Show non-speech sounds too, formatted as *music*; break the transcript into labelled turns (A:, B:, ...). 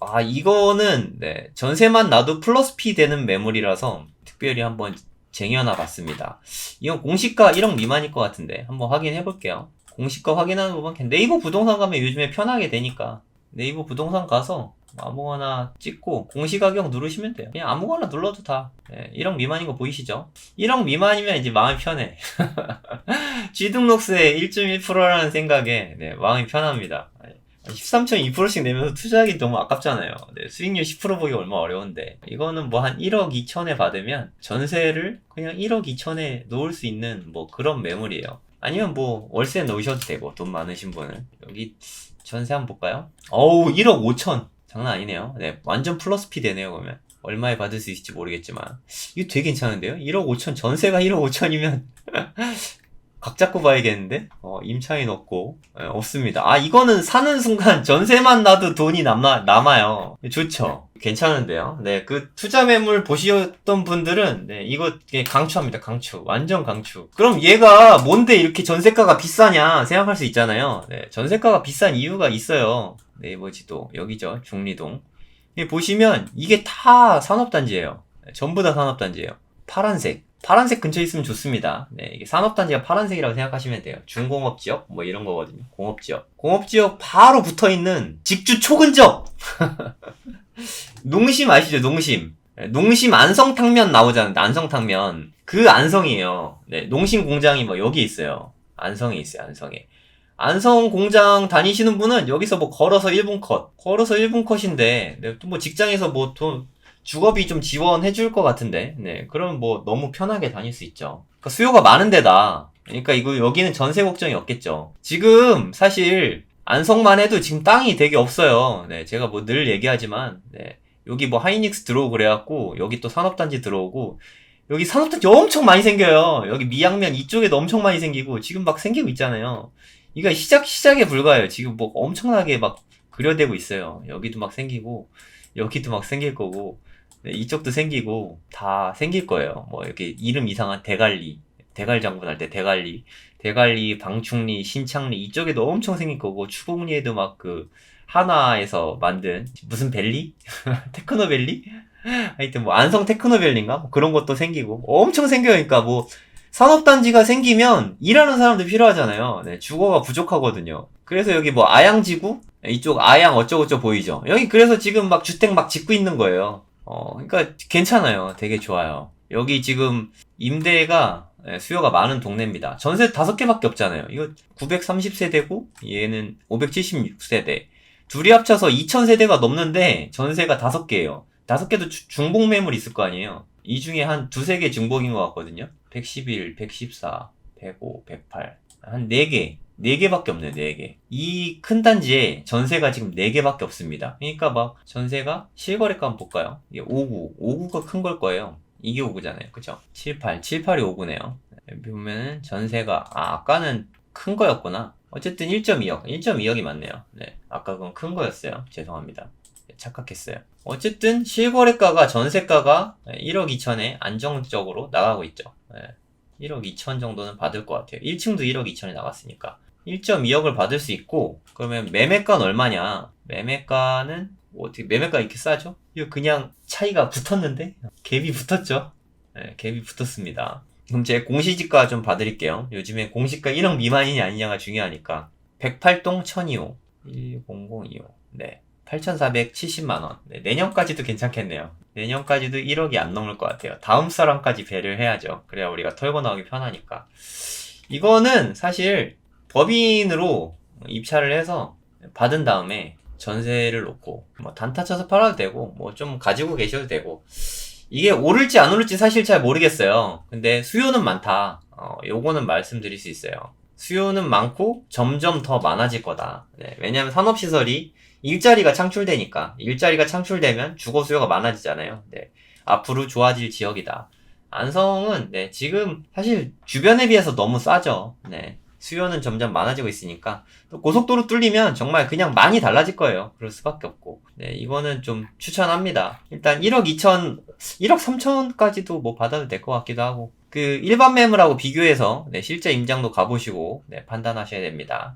A: 아, 이거는, 네, 전세만 놔도 플러스 P 되는 매물이라서 특별히 한번 쟁여놔 봤습니다. 이건 공시가 1억 미만일 것 같은데, 한번 확인해 볼게요. 공시가 확인하는 부분, 네이버 부동산 가면 요즘에 편하게 되니까, 네이버 부동산 가서 아무거나 찍고 공시가격 누르시면 돼요. 그냥 아무거나 눌러도 다. 네, 1억 미만인 거 보이시죠? 1억 미만이면 이제 마음이 편해. *laughs* 취등록세 1.1%라는 생각에 네, 마음이 편합니다. 13.2%씩 내면서 투자하기 너무 아깝잖아요. 네, 수익률 10% 보기 얼마 나 어려운데. 이거는 뭐 한 1억 2천에 받으면 전세를 그냥 1억 2천에 놓을 수 있는 뭐 그런 매물이에요. 아니면 뭐 월세 놓으셔도 되고 돈 많으신 분은 여기 전세 한번 볼까요? 어우 1억 5천 장난 아니네요. 네 완전 플러스 P 되네요 그러면 얼마에 받을 수 있을지 모르겠지만 이거 되게 괜찮은데요? 1억 5천 전세가 1억 5천이면 각 잡고 봐야겠는데? 어, 임차인 없고, 예, 없습니다. 아, 이거는 사는 순간 전세만 놔도 돈이 남아, 남아요. 좋죠. 괜찮은데요? 네, 그 투자 매물 보셨던 분들은, 네, 이거 예, 강추합니다. 강추. 완전 강추. 그럼 얘가 뭔데 이렇게 전세가가 비싸냐 생각할 수 있잖아요. 네, 전세가가 비싼 이유가 있어요. 네이버 지도. 여기죠. 중리동. 예, 보시면 이게 다 산업단지예요. 네, 전부 다 산업단지예요. 파란색. 파란색 근처에 있으면 좋습니다. 네, 이게 산업단지가 파란색이라고 생각하시면 돼요. 중공업 지역 뭐 이런 거거든요. 공업 지역. 공업 지역 바로 붙어 있는 직주 초근접. *laughs* 농심 아시죠? 농심. 네, 농심 안성탕면 나오잖아요. 안성탕면. 그 안성이에요. 네, 농심 공장이 뭐 여기 있어요. 안성에 있어요. 안성에. 안성 공장 다니시는 분은 여기서 뭐 걸어서 1분 컷. 걸어서 1분 컷인데, 네, 또뭐 직장에서 뭐 돈, 주거비 좀 지원해 줄 것 같은데, 네, 그럼 뭐 너무 편하게 다닐 수 있죠. 그러니까 수요가 많은 데다. 그러니까 이거 여기는 전세 걱정이 없겠죠. 지금 사실 안성만 해도 지금 땅이 되게 없어요. 네, 제가 뭐 늘 얘기하지만, 네, 여기 뭐 하이닉스 들어오고 그래갖고 여기 또 산업단지 들어오고 여기 산업단지 엄청 많이 생겨요. 여기 미양면 이쪽에도 엄청 많이 생기고 지금 막 생기고 있잖아요. 이거 시작 시작에 불과해요. 지금 뭐 엄청나게 막 그려대고 있어요. 여기도 막 생기고 여기도 막 생길 거고 네, 이쪽도 생기고 다 생길 거예요. 뭐 이렇게 이름 이상한 대갈리, 대갈 장군 할 때 대갈리, 대갈리, 방충리, 신창리 이쪽에도 엄청 생길 거고 추곡리에도 막 그 하나에서 만든 무슨 벨리? *laughs* 테크노벨리? 하여튼 뭐 안성 테크노벨리인가? 뭐 그런 것도 생기고 엄청 생겨니까 뭐 산업단지가 생기면 일하는 사람들 필요하잖아요. 네, 주거가 부족하거든요. 그래서 여기 뭐 아양지구? 이쪽 아양 어쩌고저쩌고 보이죠? 여기 그래서 지금 막 주택 막 짓고 있는 거예요. 어, 그러니까 괜찮아요. 되게 좋아요. 여기 지금 임대가 예, 수요가 많은 동네입니다. 전세 다섯 개밖에 없잖아요. 이거 930세대고 얘는 576세대. 둘이 합쳐서 2000세대가 넘는데 전세가 다섯 개예요. 다섯 개도 주- 중복 매물 있을 거 아니에요. 이 중에 한 두세 개 중복인 것 같거든요. 111, 114, 105, 108. 한 4개. 4개밖에 없네요, 4개. 이 큰 단지에 전세가 지금 4개밖에 없습니다. 그러니까 막 전세가 실거래가 한번 볼까요? 이게 59. 59가 큰 걸 거예요. 이게 59잖아요. 그죠? 78. 78이 59네요. 보면은 전세가, 아, 아까는 큰 거였구나. 어쨌든 1.2억. 1.2억이 맞네요. 네. 아까 그건 큰 거였어요. 죄송합니다. 네, 착각했어요. 어쨌든 실거래가가 전세가가 1억 2천에 안정적으로 나가고 있죠. 네. 1억 2천 정도는 받을 것 같아요. 1층도 1억 2천에 나갔으니까. 1.2억을 받을 수 있고, 그러면 매매가는 얼마냐? 매매가는, 뭐 어떻게, 매매가 이렇게 싸죠? 이거 그냥 차이가 붙었는데? 갭이 붙었죠? 네, 갭이 붙었습니다. 그럼 제 공시지가 좀 봐드릴게요. 요즘에 공시가 1억 미만이냐 아니냐가 중요하니까. 108동 1002호. 10025. 네. 8,470만원. 네, 내년까지도 괜찮겠네요. 내년까지도 1억이 안 넘을 것 같아요. 다음 사람까지 배를 해야죠. 그래야 우리가 털고 나오기 편하니까. 이거는 사실 법인으로 입찰을 해서 받은 다음에 전세를 놓고 뭐 단타 쳐서 팔아도 되고 뭐 좀 가지고 계셔도 되고 이게 오를지 안 오를지 사실 잘 모르겠어요. 근데 수요는 많다. 어, 요거는 말씀드릴 수 있어요. 수요는 많고 점점 더 많아질 거다. 네, 왜냐하면 산업시설이 일자리가 창출되니까 일자리가 창출되면 주거 수요가 많아지잖아요. 네, 앞으로 좋아질 지역이다. 안성은 네, 지금 사실 주변에 비해서 너무 싸죠. 네, 수요는 점점 많아지고 있으니까 또 고속도로 뚫리면 정말 그냥 많이 달라질 거예요. 그럴 수밖에 없고. 네, 이거는 좀 추천합니다. 일단 1억 2천, 1억 3천까지도 뭐 받아도 될 것 같기도 하고. 그 일반 매물하고 비교해서 네, 실제 임장도 가보시고 네, 판단하셔야 됩니다.